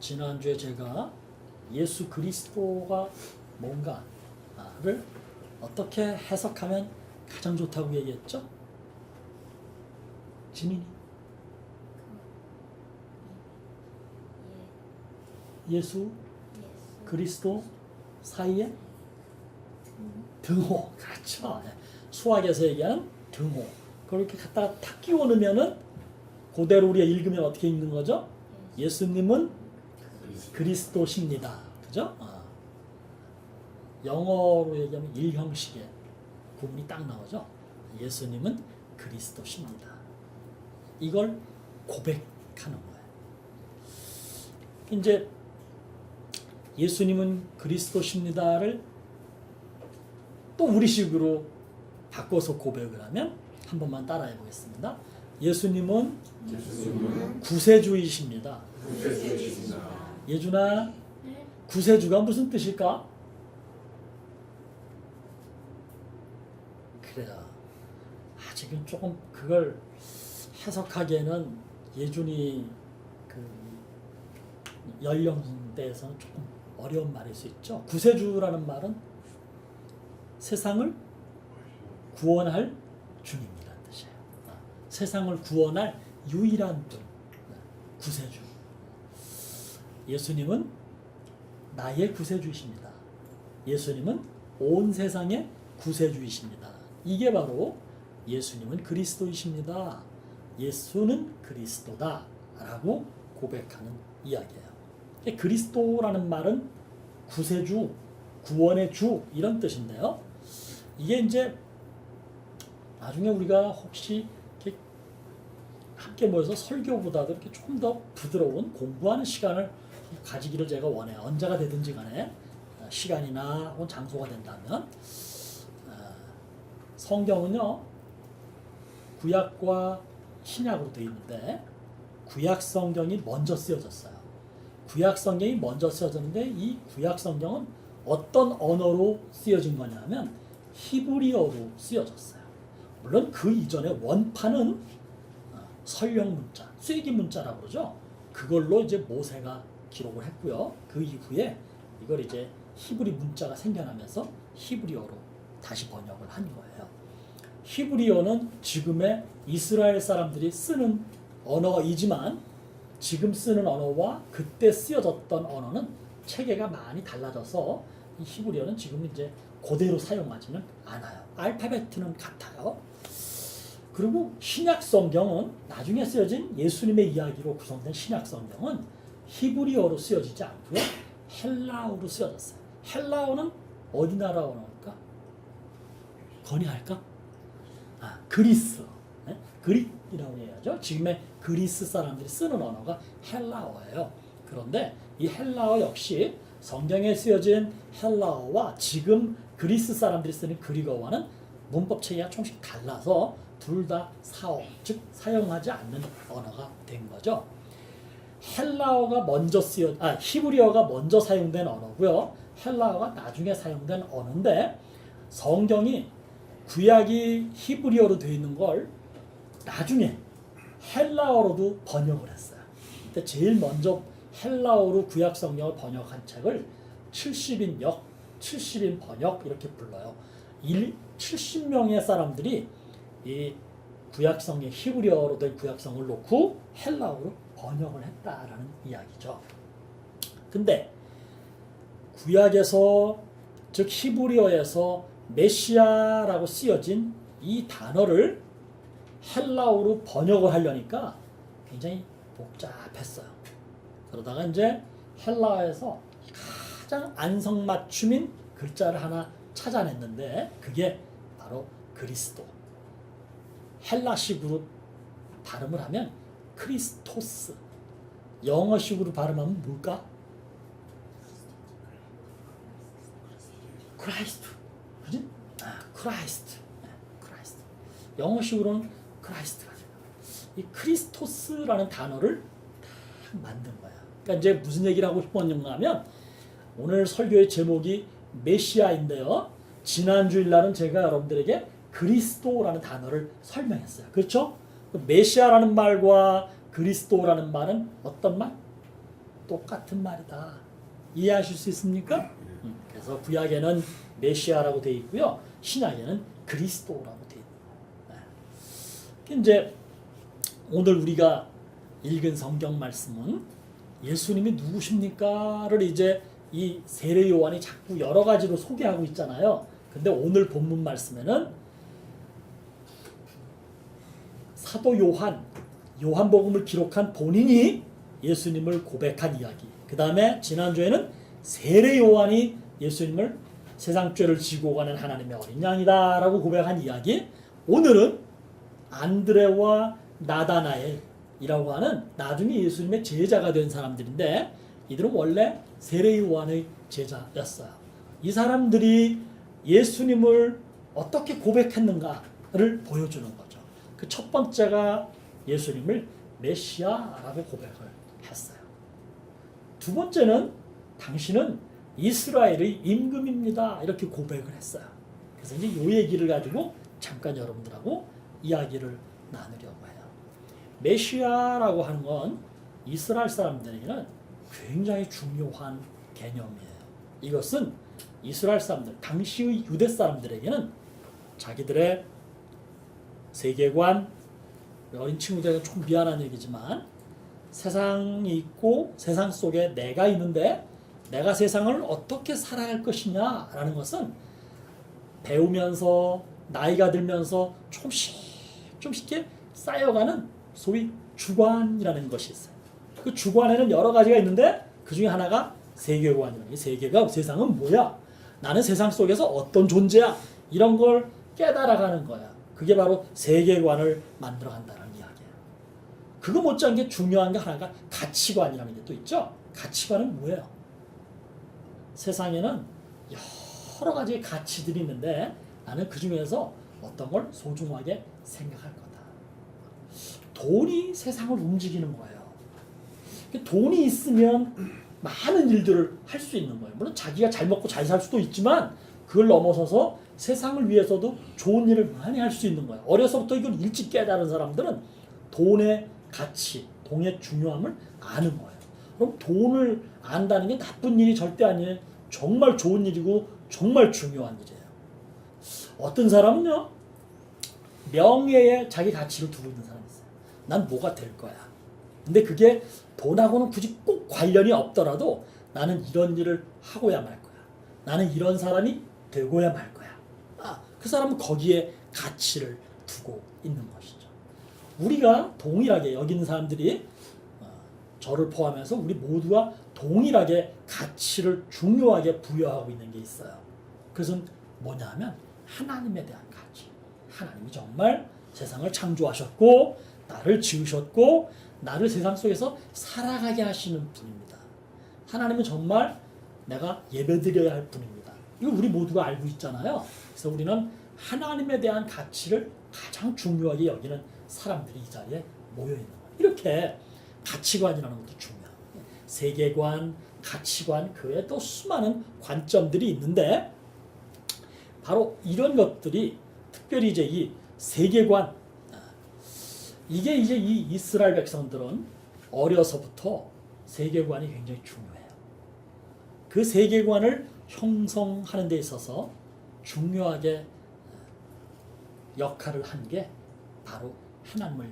지난주에 제가 예수 그리스도가 뭔가를 어떻게 해석하면 가장 좋다고 얘기했죠? 지민이. 예수 그리스도 사이에 등호. 그렇죠. 예. 수학에서 얘기하는 등호. 그렇게 갖다가 탁 끼워 넣으면은 그대로 우리가 읽으면 어떻게 읽는 거죠? 예수님은 그리스도십니다 그죠? 어. 영어로 얘기하면 일형식의 구문이 딱 나오죠 예수님은 그리스도십니다 이걸 고백하는 거예요 이제 예수님은 그리스도십니다를 또 우리식으로 바꿔서 고백을 하면 한 번만 따라해 보겠습니다. 예수님은 예수님은 구세주이십니다. 구세주이십니다. 예준아, 구세주가 무슨 뜻일까? 그래요. 아직은 조금 그걸 해석하기에는 예준이 그 연령대에서는 조금 어려운 말일 수 있죠. 구세주라는 말은 세상을 구원할 주님이라는 뜻이에요. 아, 세상을 구원할 유일한 분, 아, 구세주. 예수님은 나의 구세주이십니다. 예수님은 온 세상의 구세주이십니다. 이게 바로 예수님은 그리스도이십니다. 예수는 그리스도다. 라고 고백하는 이야기예요. 그리스도라는 말은 구세주, 구원의 주 이런 뜻인데요. 이게 이제 나중에 우리가 혹시 함께 모여서 설교보다도 이렇게 조금 더 부드러운 공부하는 시간을 가지기를 제가 원해요. 언제가 되든지 간에 어, 시간이나 혹은 장소가 된다면 어, 성경은요 구약과 신약으로 되어 있는데 구약 성경이 먼저 쓰여졌어요. 구약 성경이 먼저 쓰여졌는데 이 구약 성경은 어떤 언어로 쓰여진 거냐면 히브리어로 쓰여졌어요. 물론 그 이전에 원판은 어, 설령 문자, 쐐기 문자라고 그러죠. 그걸로 이제 모세가 기록을 했고요. 그 이후에 이걸 이제 히브리 문자가 생겨나면서 히브리어로 다시 번역을 한 거예요. 히브리어는 지금의 이스라엘 사람들이 쓰는 언어이지만 지금 쓰는 언어와 그때 쓰여졌던 언어는 체계가 많이 달라져서 이 히브리어는 지금 이제 그대로 사용하지는 않아요. 알파벳은 같아요. 그리고 신약 성경은 나중에 쓰여진 예수님의 이야기로 구성된 신약 성경은 히브리어로 쓰여지지 않고요. 헬라어로 쓰여졌어요. 헬라어는 어디 나라 언어일까? 건의할까? 아, 그리스. 네? 그릭이라고 해야죠. 지금의 그리스 사람들이 쓰는 언어가 헬라어예요. 그런데 이 헬라어 역시 성경에 쓰여진 헬라어와 지금 그리스 사람들이 쓰는 그리거와는 문법 체계가 조금씩 달라서 둘 다 사어, 즉 사용하지 않는 언어가 된 거죠. 헬라어가 먼저 쓰여, 아 히브리어가 먼저 사용된 언어고요. 헬라어가 나중에 사용된 언어인데 성경이 구약이 히브리어로 되어 있는 걸 나중에 헬라어로도 번역을 했어요. 근데 제일 먼저 헬라어로 구약 성경을 번역한 책을 70인 역, 70인 번역 이렇게 불러요. 1, 70명의 사람들이 이 구약 성경 히브리어로 된 구약 성을 놓고 헬라어로 번역을 했다라는 이야기죠. 근데 구약에서 즉 히브리어에서 메시아라고 쓰여진 이 단어를 헬라어로 번역을 하려니까 굉장히 복잡했어요. 그러다가 이제 헬라어에서 가장 안성맞춤인 글자를 하나 찾아냈는데 그게 바로 그리스도. 헬라식으로 발음을 하면 크리스토스. 영어식으로 발음하면 뭘까? 크라이스트. 그지? 아, 크라이스트. 네, 크라이스트. 영어식으로는 크라이스트가 돼요. 이 크리스토스라는 단어를 딱 만든 거야. 그러니까 이제 무슨 얘기를 하고 싶었는가 하면 오늘 설교의 제목이 메시아인데요. 지난 주일날은 제가 여러분들에게 그리스도라는 단어를 설명했어요. 그렇죠? 메시아라는 말과 그리스도라는 말은 어떤 말? 똑같은 말이다. 이해하실 수 있습니까? 음, 그래서 구약에는 메시아라고 되어 있고요. 신약에는 그리스도라고 되어 있는 거예요. 이제 오늘 우리가 읽은 성경 말씀은 예수님이 누구십니까를 이제 이 세례 요한이 자꾸 여러 가지로 소개하고 있잖아요. 근데 오늘 본문 말씀에는 사도 요한, 요한복음을 기록한 본인이 예수님을 고백한 이야기. 그 다음에 지난주에는 세례 요한이 예수님을 세상 죄를 지고 가는 하나님의 어린 양이다 라고 고백한 이야기. 오늘은 안드레와 나다나엘이라고 하는 나중에 예수님의 제자가 된 사람들인데 이들은 원래 세례 요한의 제자였어요. 이 사람들이 예수님을 어떻게 고백했는가를 보여주는 거죠. 그 첫 번째가 예수님을 메시아라고 고백을 했어요. 두 번째는 당신은 이스라엘의 임금입니다. 이렇게 고백을 했어요. 그래서 이제 이 얘기를 가지고 잠깐 여러분들하고 이야기를 나누려고 해요. 메시아라고 하는 건 이스라엘 사람들에게는 굉장히 중요한 개념이에요. 이것은 이스라엘 사람들, 당시의 유대 사람들에게는 자기들의 세계관, 어린 친구들에게 좀 미안한 얘기지만 세상이 있고 세상 속에 내가 있는데 내가 세상을 어떻게 살아갈 것이냐라는 것은 배우면서 나이가 들면서 조금씩 조금씩 쌓여가는 소위 주관이라는 것이 있어요. 그 주관에는 여러 가지가 있는데 그 중에 하나가 세계관이라는 게 세계가 세상은 뭐야? 나는 세상 속에서 어떤 존재야? 이런 걸 깨달아가는 거야. 그게 바로 세계관을 만들어간다는 이야기예요. 그거 못지않게 중요한 게 하나가 가치관이라는 게 또 있죠. 가치관은 뭐예요? 세상에는 여러 가지의 가치들이 있는데 나는 그 중에서 어떤 걸 소중하게 생각할 거다. 돈이 세상을 움직이는 거예요. 돈이 있으면 많은 일들을 할 수 있는 거예요. 물론 자기가 잘 먹고 잘 살 수도 있지만 그걸 넘어서서 세상을 위해서도 좋은 일을 많이 할 수 있는 거예요. 어려서부터 이걸 일찍 깨달은 사람들은 돈의 가치, 돈의 중요함을 아는 거예요. 그럼 돈을 안다는 게 나쁜 일이 절대 아니에요. 정말 좋은 일이고 정말 중요한 일이에요. 어떤 사람은요, 명예에 자기 가치를 두고 있는 사람이 있어요. 난 뭐가 될 거야. 근데 그게 돈하고는 굳이 꼭 관련이 없더라도 나는 이런 일을 하고야 말 거야. 나는 이런 사람이 되고야 말 거야. 아, 그 사람은 거기에 가치를 두고 있는 것이죠. 우리가 동일하게 여기는 사람들이 어, 저를 포함해서 우리 모두가 동일하게 가치를 중요하게 부여하고 있는 게 있어요. 그것은 뭐냐 하면 하나님에 대한 가치. 하나님이 정말 세상을 창조하셨고 나를 지으셨고 나를 세상 속에서 살아가게 하시는 분입니다. 하나님은 정말 내가 예배드려야 할 분입니다. 이거 우리 모두가 알고 있잖아요. 그래서 우리는 하나님에 대한 가치를 가장 중요하게 여기는 사람들이 이 자리에 모여 있는 거예요. 이렇게 가치관이라는 것도 중요해요. 세계관, 가치관, 그 외에 또 수많은 관점들이 있는데 바로 이런 것들이 특별히 이제 이 세계관 이게 이제 이 이스라엘 백성들은 어려서부터 세계관이 굉장히 중요해요. 그 세계관을 형성하는 데 있어서 중요하게 역할을 한 게 바로 하나님을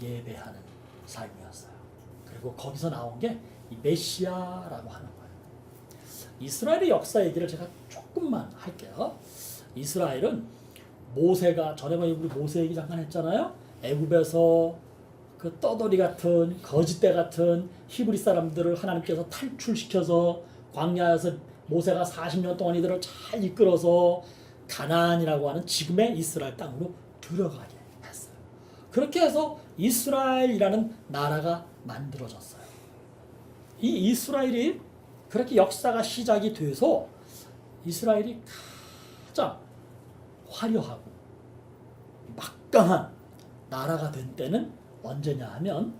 예배하는 삶이었어요. 그리고 거기서 나온 게이 메시아라고 하는 거예요. 이스라엘의 역사 얘기를 제가 조금만 할게요. 이스라엘은 모세가 전에 우리 모세 얘기 잠깐 했잖아요. 애굽에서 그 떠돌이 같은 거짓대 같은 히브리 사람들을 하나님께서 탈출시켜서 광야에서 모세가 40년 동안 이들을 잘 이끌어서 가나안이라고 하는 지금의 이스라엘 땅으로 들어가게 했어요. 그렇게 해서 이스라엘이라는 나라가 만들어졌어요. 이 이스라엘이 그렇게 역사가 시작이 돼서 이스라엘이 가장 화려하고 막강한 나라가 된 때는 언제냐 하면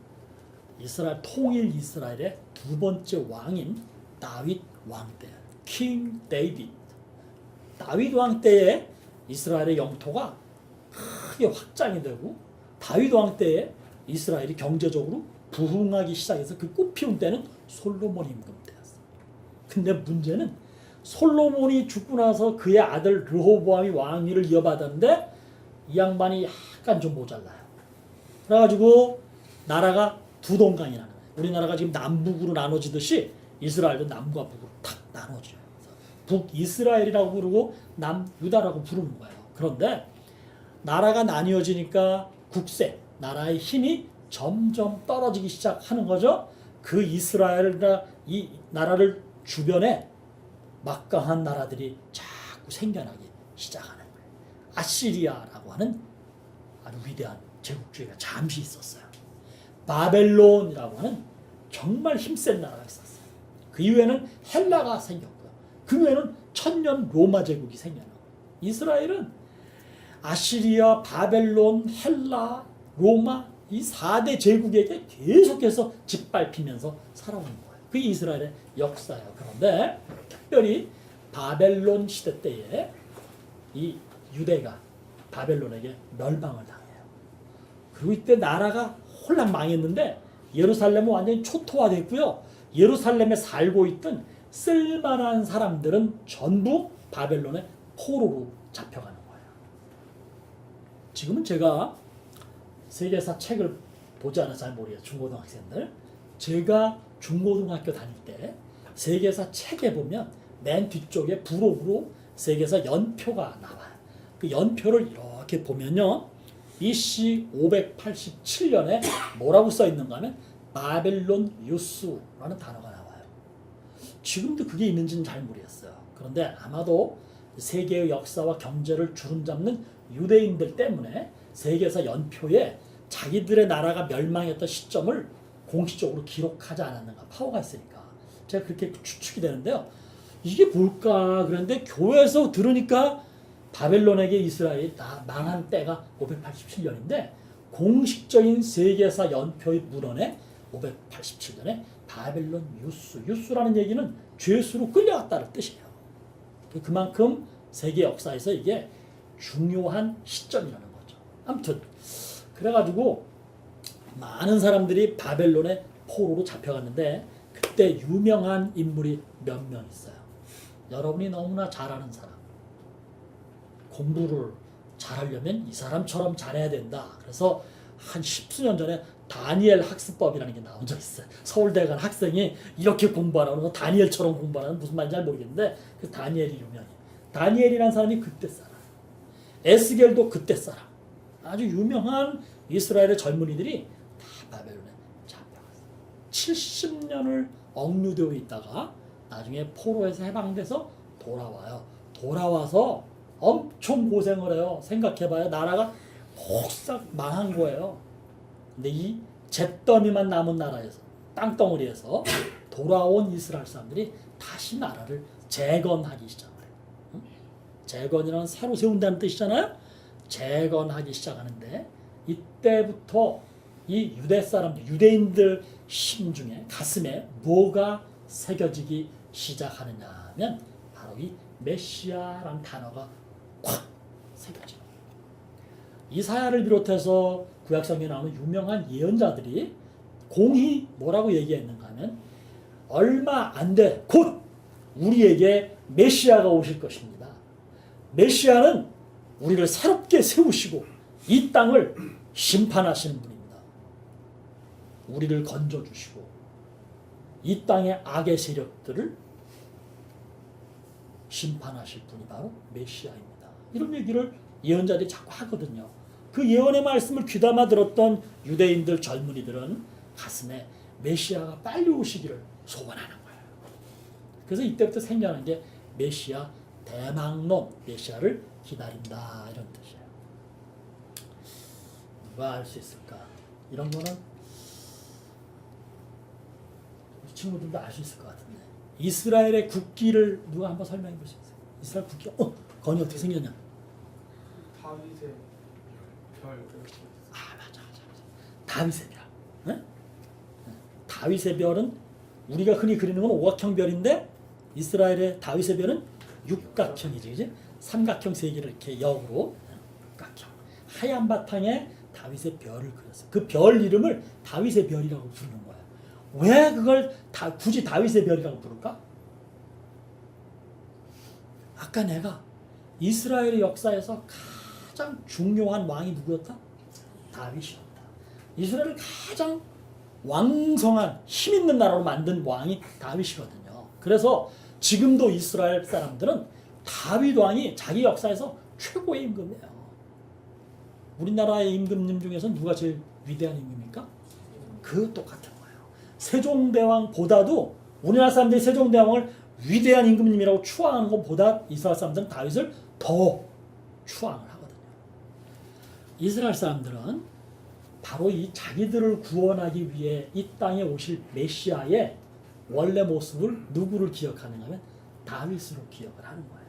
이스라엘 통일 이스라엘의 두 번째 왕인 다윗 왕 때, 킹 데이빗. 다윗 왕 때에 이스라엘의 영토가 크게 확장이 되고 다윗 왕 때에 이스라엘이 경제적으로 부흥하기 시작해서 그 꽃 피운 때는 솔로몬 임금 때였어. 근데 문제는 솔로몬이 죽고 나서 그의 아들 르호보암이 왕위를 이어받았는데 이 양반이 약간 좀 모자라요. 그래가지고 나라가 두 동강이 나는 거예요. 우리나라가 지금 남북으로 나눠지듯이 이스라엘도 남과 북으로 탁 그래서 북이스라엘이라고 부르고 남유다라고 부르는 거예요. 그런데 나라가 나뉘어지니까 국세, 나라의 힘이 점점 떨어지기 시작하는 거죠. 그 이스라엘과 이 나라를 주변에 막강한 나라들이 자꾸 생겨나기 시작하는 거예요. 아시리아라고 하는 아주 위대한 제국주의가 잠시 있었어요. 바벨론이라고 하는 정말 힘센 나라가 있었어요. 그 이후에는 헬라가 생겼고요. 그 후에는 천년 로마 제국이 생겨나고 이스라엘은 아시리아, 바벨론, 헬라, 로마 이 4대 제국에게 계속해서 짓밟히면서 살아오는 거예요. 그게 이스라엘의 역사예요. 그런데 특별히 바벨론 시대 때에 이 유대가 바벨론에게 멸망을 당해요. 그리고 이때 나라가 홀랑 망했는데 예루살렘은 완전히 초토화됐고요. 예루살렘에 살고 있던 쓸만한 사람들은 전부 바벨론의 포로로 잡혀가는 거예요. 지금은 제가 세계사 책을 보지 않아서 잘 모르겠어요. 중고등학생들. 제가 중고등학교 다닐 때 세계사 책에 보면 맨 뒤쪽에 부록으로 세계사 연표가 나와요. 그 연표를 이렇게 보면요. BC 587년에 뭐라고 써 있는가 하면 바벨론 유스라는 단어가 나와요. 지금도 그게 있는지는 잘 모르겠어요. 그런데 아마도 세계의 역사와 경제를 주름잡는 유대인들 때문에 세계사 연표에 자기들의 나라가 멸망했던 시점을 공식적으로 기록하지 않았는가 파워가 있으니까 제가 그렇게 추측이 되는데요. 이게 뭘까 그런데 교회에서 들으니까 바벨론에게 이스라엘이 다 망한 때가 587년인데 공식적인 세계사 연표의 문헌에 587년에 바벨론 유스 유스라는 얘기는 죄수로 끌려갔다는 뜻이에요. 그만큼 세계 역사에서 이게 중요한 시점이라는 거죠. 아무튼 그래가지고 많은 사람들이 바벨론의 포로로 잡혀갔는데 그때 유명한 인물이 몇 명 있어요. 여러분이 너무나 잘 아는 사람. 공부를 잘하려면 이 사람처럼 잘해야 된다. 그래서 한 십수년 전에 다니엘 학습법이라는 게 나온 적 있어요. 서울대 간 학생이 이렇게 공부하라고 해서 다니엘처럼 공부하는 무슨 말인지 잘 모르겠는데 그 다니엘이 유명해. 다니엘이라는 사람이 그때 사람. 에스겔도 그때 사람. 아주 유명한 이스라엘의 젊은이들이 다 바벨론에 잡혀갔어요. 70년을 억류되어 있다가 나중에 포로에서 해방돼서 돌아와요. 돌아와서 엄청 고생을 해요. 생각해봐요. 나라가 폭삭 망한 거예요. 근데 이 잿더미만 남은 나라에서 땅덩어리에서 돌아온 이스라엘 사람들이 다시 나라를 재건하기 시작해요. 응? 재건이라는 새로 세운다는 뜻이잖아요. 재건하기 시작하는데 이때부터 이 유대 사람들, 유대인들 심중에 가슴에 뭐가 새겨지기 시작하느냐면 바로 이 메시아란 단어가 콱 새겨져요. 이사야를 비롯해서 구약성경에 나오는 유명한 예언자들이 공히 뭐라고 얘기했는가 하면 얼마 안 돼 곧 우리에게 메시아가 오실 것입니다. 메시아는 우리를 새롭게 세우시고 이 땅을 심판하시는 분입니다. 우리를 건져 주시고 이 땅의 악의 세력들을 심판하실 분이 바로 메시아입니다. 이런 얘기를 예언자들이 자꾸 하거든요. 그 예언의 말씀을 귀담아 들었던 유대인들 젊은이들은 가슴에 메시아가 빨리 오시기를 소원하는 거예요. 그래서 이때부터 생겨난 게 메시아 대망론, 메시아를 기다린다 이런 뜻이에요. 누가 알 수 있을까? 이런 거는 친구들도 알 수 있을 것 같은데 이스라엘의 국기를 누가 한번 설명해 볼 수 있어요? 이스라엘 국기, 어, 건이 어떻게 생겼냐? 다윗의 아 맞아 맞아 맞아. 다윗의 별. 응? 다윗의 별은 우리가 흔히 그리는 건 오각형 별인데 이스라엘의 다윗의 별은 육각형이지, 그지? 삼각형 세 개를 이렇게 역으로 육각형. 하얀 바탕에 다윗의 별을 그렸어요. 그별 이름을 다윗의 별이라고 부르는 거예요. 왜 그걸 다 굳이 다윗의 별이라고 부를까? 아까 내가 이스라엘의 역사에서 가장 중요한 왕이 누구였다? 다윗이었다. 이스라엘을 가장 왕성한 힘 있는 나라로 만든 왕이 다윗이거든요. 그래서 지금도 이스라엘 사람들은 다윗 왕이 자기 역사에서 최고의 임금이에요. 우리나라의 임금님 중에서 누가 제일 위대한 임금입니까? 그 똑같은 거예요. 세종대왕보다도 우리나라 사람들이 세종대왕을 위대한 임금님이라고 추앙하는 것보다 이스라엘 사람들은 다윗을 더 추앙을 하거든요. 이스라엘 사람들은 바로 이 자기들을 구원하기 위해 이 땅에 오실 메시아의 원래 모습을 누구를 기억하는가 하면 다윗으로 기억을 하는 거예요.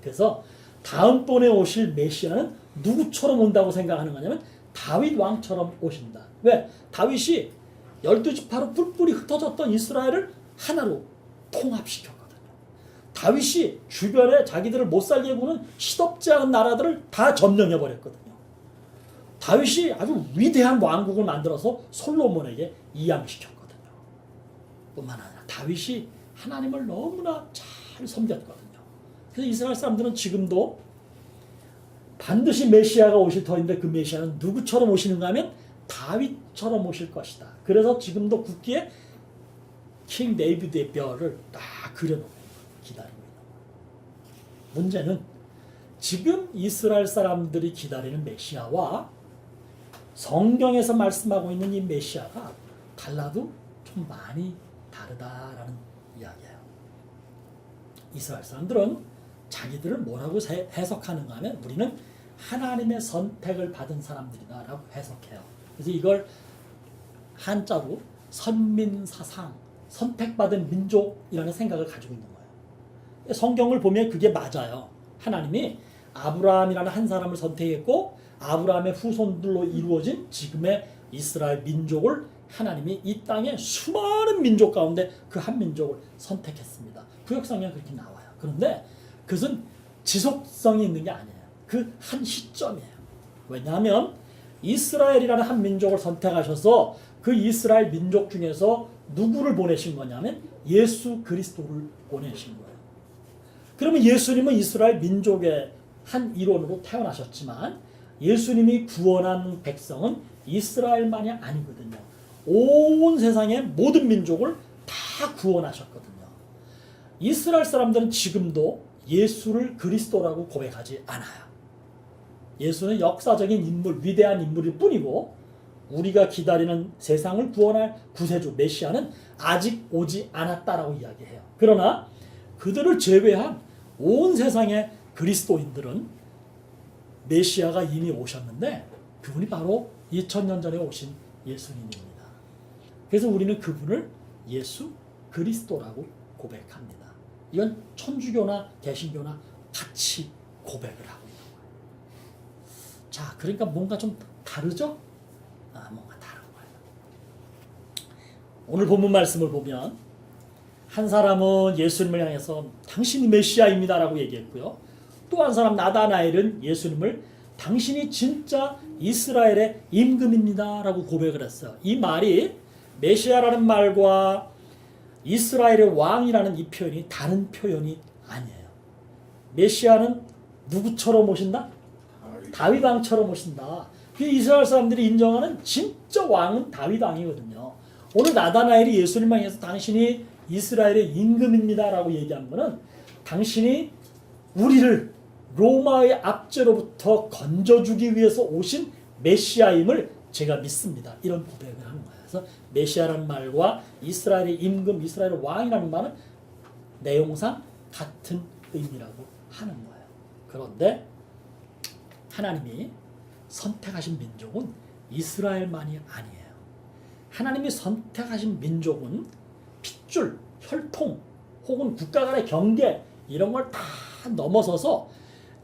그래서 다음번에 오실 메시아는 누구처럼 온다고 생각하는 거냐면 다윗 왕처럼 오신다. 왜? 다윗이 열두 지파로 뿔뿔이 흩어졌던 이스라엘을 하나로 통합시켰거든요. 다윗이 주변에 자기들을 못 살게 구는 시덥지 않은 나라들을 다 점령해 버렸거든요. 다윗이 아주 위대한 왕국을 만들어서 솔로몬에게 이양시켰거든요. 뿐만 아니라 다윗이 하나님을 너무나 잘 섬겼거든요. 그래서 이스라엘 사람들은 지금도 반드시 메시아가 오실 터인데 그 메시아는 누구처럼 오시는가 하면 다윗처럼 오실 것이다. 그래서 지금도 국기에 킹 데이비드의 뼈를 딱 그려놓고 기다리고 있는. 문제는 지금 이스라엘 사람들이 기다리는 메시아와 성경에서 말씀하고 있는 이 메시아가 달라도 좀 많이 다르다라는 이야기예요. 이스라엘 사람들은 자기들을 뭐라고 세- 해석하는가 하면 우리는 하나님의 선택을 받은 사람들이다라고 해석해요. 그래서 이걸 한자로 선민사상, 선택받은 민족이라는 생각을 가지고 있는 거예요. 성경을 보면 그게 맞아요. 하나님이 아브라함이라는 한 사람을 선택했고 아브라함의 후손들로 이루어진 지금의 이스라엘 민족을 하나님이 이 땅의 수많은 민족 가운데 그 한 민족을 선택했습니다. 구역성에 그렇게 나와요. 그런데 그것은 지속성이 있는 게 아니에요. 그 한 시점이에요. 왜냐하면 이스라엘이라는 한 민족을 선택하셔서 그 이스라엘 민족 중에서 누구를 보내신 거냐면 예수 그리스도를 보내신 거예요. 그러면 예수님은 이스라엘 민족의 한 일원으로 태어나셨지만 예수님이 구원한 백성은 이스라엘만이 아니거든요. 온 세상의 모든 민족을 다 구원하셨거든요. 이스라엘 사람들은 지금도 예수를 그리스도라고 고백하지 않아요. 예수는 역사적인 인물, 위대한 인물일 뿐이고 우리가 기다리는 세상을 구원할 구세주 메시아는 아직 오지 않았다라고 이야기해요. 그러나 그들을 제외한 온 세상의 그리스도인들은 메시아가 이미 오셨는데 그분이 바로 2000년 전에 오신 예수님입니다. 그래서 우리는 그분을 예수 그리스도라고 고백합니다. 이건 천주교나 개신교나 같이 고백을 하고 있는 거예요. 자, 그러니까 뭔가 좀 다르죠? 아, 뭔가 다른 거예요. 오늘 본문 말씀을 보면 한 사람은 예수님을 향해서 당신이 메시아입니다라고 얘기했고요. 또한 사람 나다나엘은 예수님을 당신이 진짜 이스라엘의 임금입니다라고 고백을 했어요. 이 말이 메시아라는 말과 이스라엘의 왕이라는 이 표현이 다른 표현이 아니에요. 메시아는 누구처럼 오신다? 다윗 왕처럼 오신다. 그 이스라엘 사람들이 인정하는 진짜 왕은 다윗 왕이거든요. 오늘 나다나엘이 예수님을 향해서 당신이 이스라엘의 임금입니다라고 얘기한 거는 당신이 우리를 로마의 압제로부터 건져주기 위해서 오신 메시아임을 제가 믿습니다. 이런 고백을 하는 거예요. 그래서 메시아라는 말과 이스라엘의 임금, 이스라엘의 왕이라는 말은 내용상 같은 의미라고 하는 거예요. 그런데 하나님이 선택하신 민족은 이스라엘만이 아니에요. 하나님이 선택하신 민족은 핏줄, 혈통 혹은 국가 간의 경계 이런 걸 다 넘어서서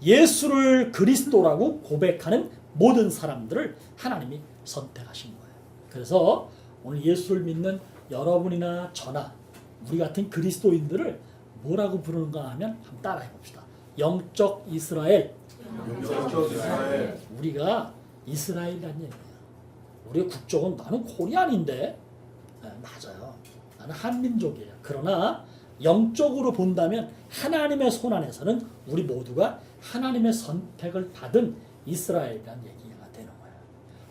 예수를 그리스도라고 고백하는 모든 사람들을 하나님이 선택하신 거예요. 그래서 오늘 예수를 믿는 여러분이나 저나 우리 같은 그리스도인들을 뭐라고 부르는가 하면 한번 따라해 봅시다. 영적 이스라엘. 영적 이스라엘 우리가 이스라엘이라는 얘기예요. 우리의 국적은 나는 코리안인데 네, 맞아요. 나는 한민족이에요. 그러나 영적으로 본다면 하나님의 손 안에서는 우리 모두가 하나님의 선택을 받은 이스라엘이라는 얘기가 되는 거예요.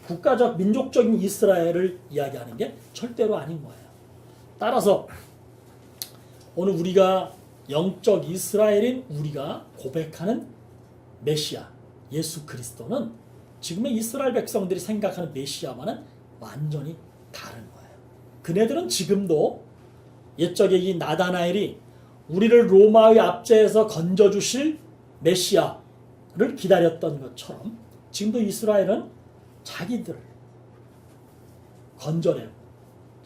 국가적 민족적인 이스라엘을 이야기하는 게 절대로 아닌 거예요. 따라서 오늘 우리가 영적 이스라엘인 우리가 고백하는 메시아 예수 그리스도는 지금의 이스라엘 백성들이 생각하는 메시아와는 완전히 다른 거예요. 그네들은 지금도 옛적의 이 나다나엘이 우리를 로마의 압제에서 건져 주실 메시아를 기다렸던 것처럼 지금도 이스라엘은 자기들을 건져내고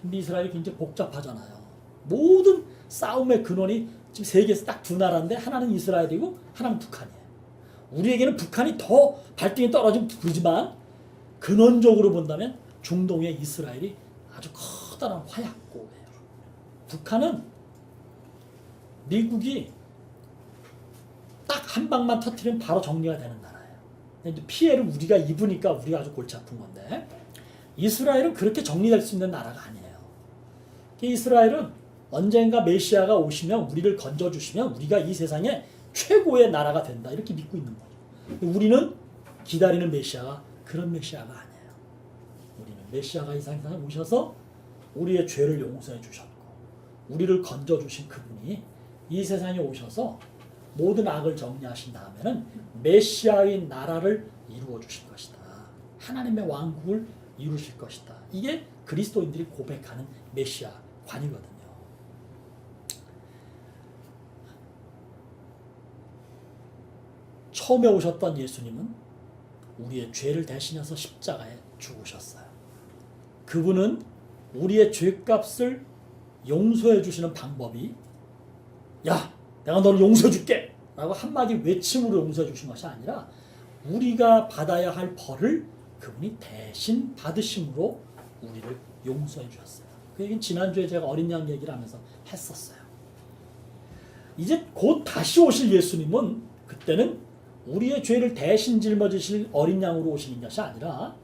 근데 이스라엘이 굉장히 복잡하잖아요. 모든 싸움의 근원이 지금 세계에서 딱 두 나라인데 하나는 이스라엘이고 하나는 북한이에요. 우리에게는 북한이 더 발등에 떨어진 부르지만 근원적으로 본다면 중동의 이스라엘이 아주 커다란 화약고예요. 북한은 미국이 딱 한 방만 터트리면 바로 정리가 되는 나라예요. 근데 피해를 우리가 입으니까 우리가 아주 골치 아픈 건데 이스라엘은 그렇게 정리될 수 있는 나라가 아니에요. 이스라엘은 언젠가 메시아가 오시면 우리를 건져 주시면 우리가 이 세상에 최고의 나라가 된다 이렇게 믿고 있는 거죠. 우리는 기다리는 메시아가 그런 메시아가 아니에요. 우리는 메시아가 이 세상에 오셔서 우리의 죄를 용서해 주셨고 우리를 건져 주신 그분이 이 세상에 오셔서 모든 악을 정리하신 다음에는 메시아의 나라를 이루어 주실 것이다. 하나님의 왕국을 이루실 것이다. 이게 그리스도인들이 고백하는 메시아 관이거든요. 처음에 오셨던 예수님은 우리의 죄를 대신해서 십자가에 죽으셨어요. 그분은 우리의 죄값을 용서해 주시는 방법이 야, 내가 너를 용서해 줄게. 라고 한마디 외침으로 용서해 주신 것이 아니라 우리가 받아야 할 벌을 그분이 대신 받으심으로 우리를 용서해 주셨어요. 그 얘기는 지난주에 제가 어린 양 얘기를 하면서 했었어요. 이제 곧 다시 오실 예수님은 그때는 우리의 죄를 대신 짊어지실 어린 양으로 오시는 것이 아니라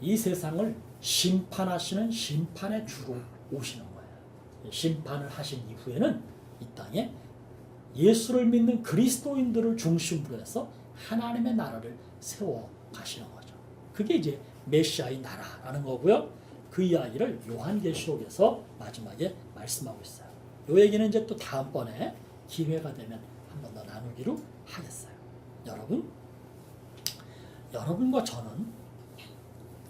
이 세상을 심판하시는 심판의 주로 오시는 거예요. 심판을 하신 이후에는 이 땅에 예수를 믿는 그리스도인들을 중심으로 해서 하나님의 나라를 세워 가시는 거죠. 그게 이제 메시아의 나라라는 거고요. 그 이야기를 요한계시록에서 마지막에 말씀하고 있어요. 요 얘기는 이제 또 다음번에 기회가 되면 한 번 더 나누기로 하겠어요. 여러분, 여러분과 저는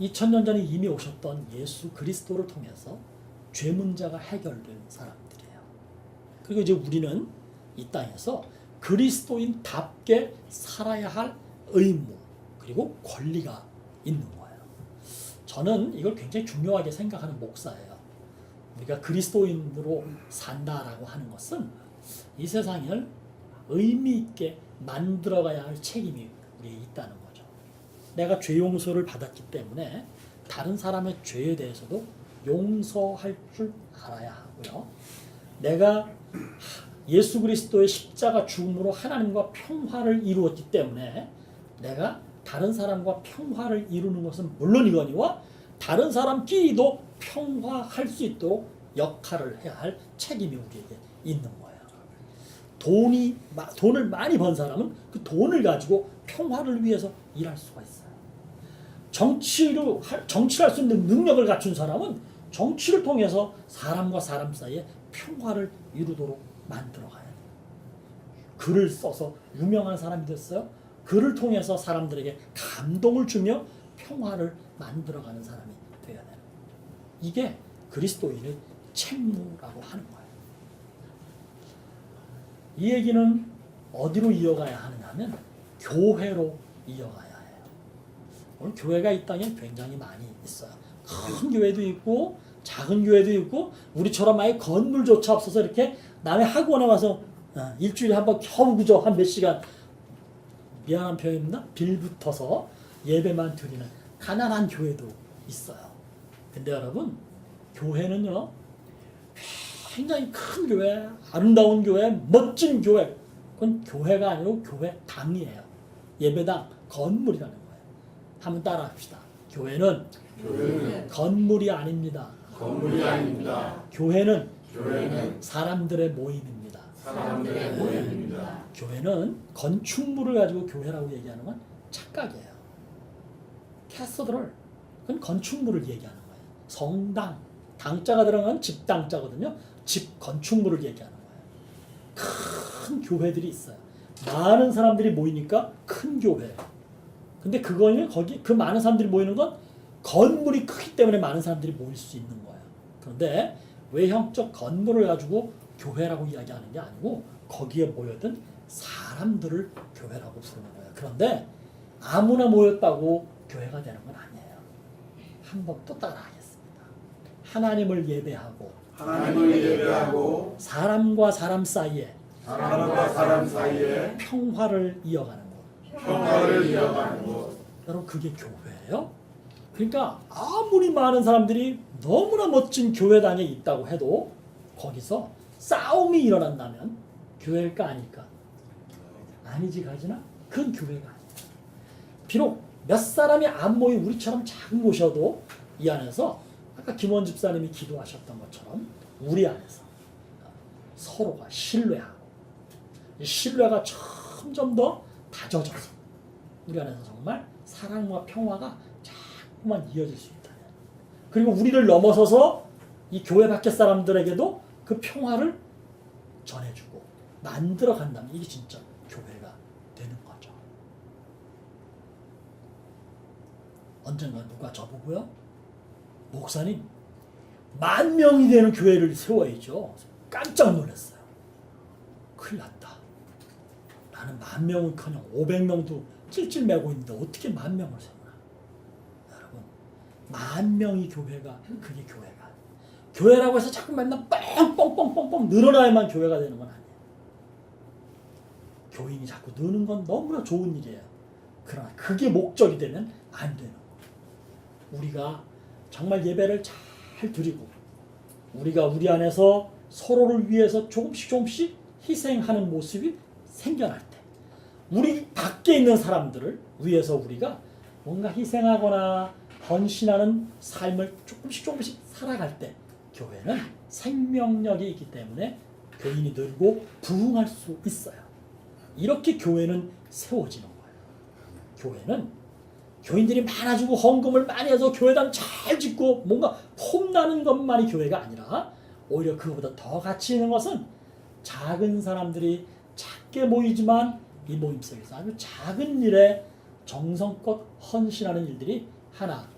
2000년 전에 이미 오셨던 예수 그리스도를 통해서 죄 문제가 해결된 사람들이에요. 그리고 이제 우리는 이 땅에서 그리스도인답게 살아야 할 의무 그리고 권리가 있는 거예요. 저는 이걸 굉장히 중요하게 생각하는 목사예요. 우리가 그리스도인으로 산다라고 하는 것은 이 세상을 의미 있게 만들어가야 할 책임이 우리에 있다는 거죠. 내가 죄 용서를 받았기 때문에 다른 사람의 죄에 대해서도 용서할 줄 알아야 하고요. 내가 예수 그리스도의 십자가 죽음으로 하나님과 평화를 이루었기 때문에 내가 다른 사람과 평화를 이루는 것은 물론이거니와 다른 사람끼리도 평화할 수 있도록 역할을 해야 할 책임이 우리에게 있는 거예요. 돈이 마- 돈을 많이 번 사람은 그 돈을 가지고 평화를 위해서 일할 수가 있어요. 정치로 할- 정치를 할 수 있는 능력을 갖춘 사람은 정치를 통해서 사람과 사람 사이에 평화를 이루도록 만들어 가야 돼요. 글을 써서 유명한 사람이 됐어요. 글을 통해서 사람들에게 감동을 주며 평화를 만들어가는 사람이 되는 거예요. 이게 그리스도인의 책무라고 하는 거예요. 이 얘기는 어디로 이어가야 하느냐면 교회로 이어가야 해요. 오늘 교회가 이 땅에 굉장히 많이 있어요. 큰 교회도 있고 작은 교회도 있고 우리처럼 아예 건물조차 없어서 이렇게 남의 학원에 와서 어, 일주일에 한 번 겨우 그저 한 몇 시간 미안한 표현입니다. 빌붙어서 예배만 드리는 가난한 교회도 있어요. 근데 여러분 교회는요 굉장히 큰 교회, 아름다운 교회, 멋진 교회 그건 교회가 아니고 교회 당이에요. 예배당 건물이라는 거예요. 한번 따라합시다. 교회는 교회는 건물이 아닙니다. 건물이 아닙니다. 교회는 교회는 사람들의 모임입니다. 사람들의 모임입니다. 교회는 건축물을 가지고 교회라고 얘기하는 건 착각이에요. 캐서드럴 그건 건축물을 얘기하는 거예요. 성당 당자가 들어간 집당자거든요. 집 건축물을 얘기하는 거예요. 큰 교회들이 있어요. 많은 사람들이 모이니까 큰 교회. 근데 그거는 거기 그 많은 사람들이 모이는 건 건물이 크기 때문에 많은 사람들이 모일 수 있는 거예요. 그런데 외형적 건물을 가지고 교회라고 이야기하는 게 아니고 거기에 모여든 사람들을 교회라고 부르는 거예요. 그런데 아무나 모였다고 교회가 되는 건 아니에요. 한번 또 따라하겠습니다. 하나님을 예배하고 하나님을 예배하고 사람과 사람 사이에 사람과 사람 사이에 평화를 이어가는 것. 평화를 이어가는 것. 여러분 그게 교회예요? 그러니까 아무리 많은 사람들이 너무나 멋진 교회당에 있다고 해도 거기서 싸움이 일어난다면 교회일까 아닐까? 아니지 가지나? 그건 교회가 아니다. 비록 몇 사람이 안 모인 우리처럼 작은 곳이어도 이 안에서 아까 김원 집사님이 기도하셨던 것처럼 우리 안에서 서로가 신뢰하고 이 신뢰가 점점 더 다져져서 우리 안에서 정말 사랑과 평화가 자꾸만 이어질 수 있다. 그리고 우리를 넘어서서 이 교회 밖의 사람들에게도 그 평화를 전해주고 만들어 간다면 이게 진짜 교회가 되는 거죠. 언젠가 누가 저보고요, 목사님 만 명이 되는 교회를 세워야죠. 깜짝 놀랐어요. 큰일 났다. 나는 만 명은커녕 500명도 찔찔 매고 있는데 어떻게 만 명을? 여러분, 만 명이 교회가 그게 교회가. 교회라고 해서 자꾸 맨날 뻥뻥뻥뻥뻥 늘어나야만 교회가 되는 건 아니에요. 교인이 자꾸 느는 건 너무나 좋은 일이에요. 그러나 그게 목적이 되면 안 되는 거예요. 우리가 정말 예배를 잘 드리고 우리가 우리 안에서 서로를 위해서 조금씩 조금씩 희생하는 모습이 생겨날 때 우리 밖에 있는 사람들을 위해서 우리가 뭔가 희생하거나 헌신하는 삶을 조금씩 조금씩 살아갈 때 교회는 생명력이 있기 때문에 교인이 늘고 부흥할 수 있어요. 이렇게 교회는 세워지는 거예요. 교회는 교인들이 많아지고 헌금을 많이 해서 교회당 잘 짓고 뭔가 폼나는 것만이 교회가 아니라 오히려 그거보다 더 가치 있는 것은 작은 사람들이 작게 모이지만 이 모임 속에서 아주 작은 일에 정성껏 헌신하는 일들이 하나,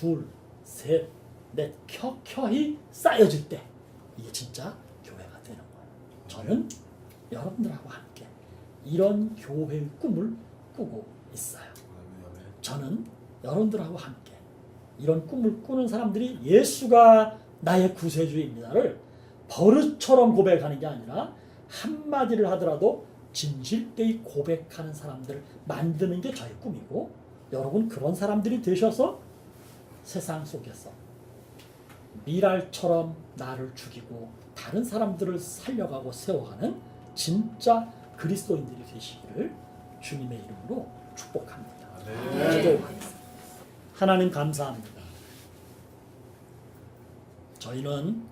둘, 셋, 넷 켜켜이 쌓여질 때 이게 진짜 교회가 되는 거예요. 저는 여러분들하고 함께 이런 교회의 꿈을 꾸고 있어요. 저는 여러분들하고 함께 이런 꿈을 꾸는 사람들이 예수가 나의 구세주입니다를 버릇처럼 고백하는 게 아니라 한마디를 하더라도 진실되이 고백하는 사람들을 만드는 게 저의 꿈이고 여러분 그런 사람들이 되셔서 세상 속에서 미랄처럼 나를 죽이고 다른 사람들을 살려가고 세워가는 진짜 그리스도인들이 되시기를 주님의 이름으로 축복합니다. 기도하겠습니다. 하나님 감사합니다. 저희는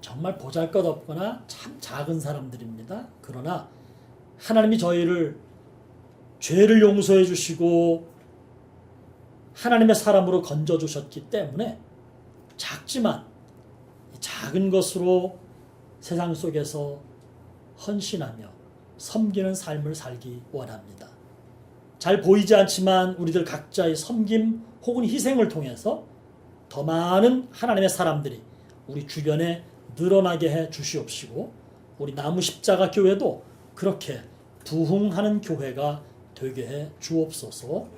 정말 보잘것없거나 참 작은 사람들입니다. 그러나 하나님이 저희를 죄를 용서해 주시고 하나님의 사람으로 건져 주셨기 때문에 작지만 작은 것으로 세상 속에서 헌신하며 섬기는 삶을 살기 원합니다. 잘 보이지 않지만 우리들 각자의 섬김 혹은 희생을 통해서 더 많은 하나님의 사람들이 우리 주변에 늘어나게 해 주시옵시고 우리 나무 십자가 교회도 그렇게 부흥하는 교회가 되게 해 주옵소서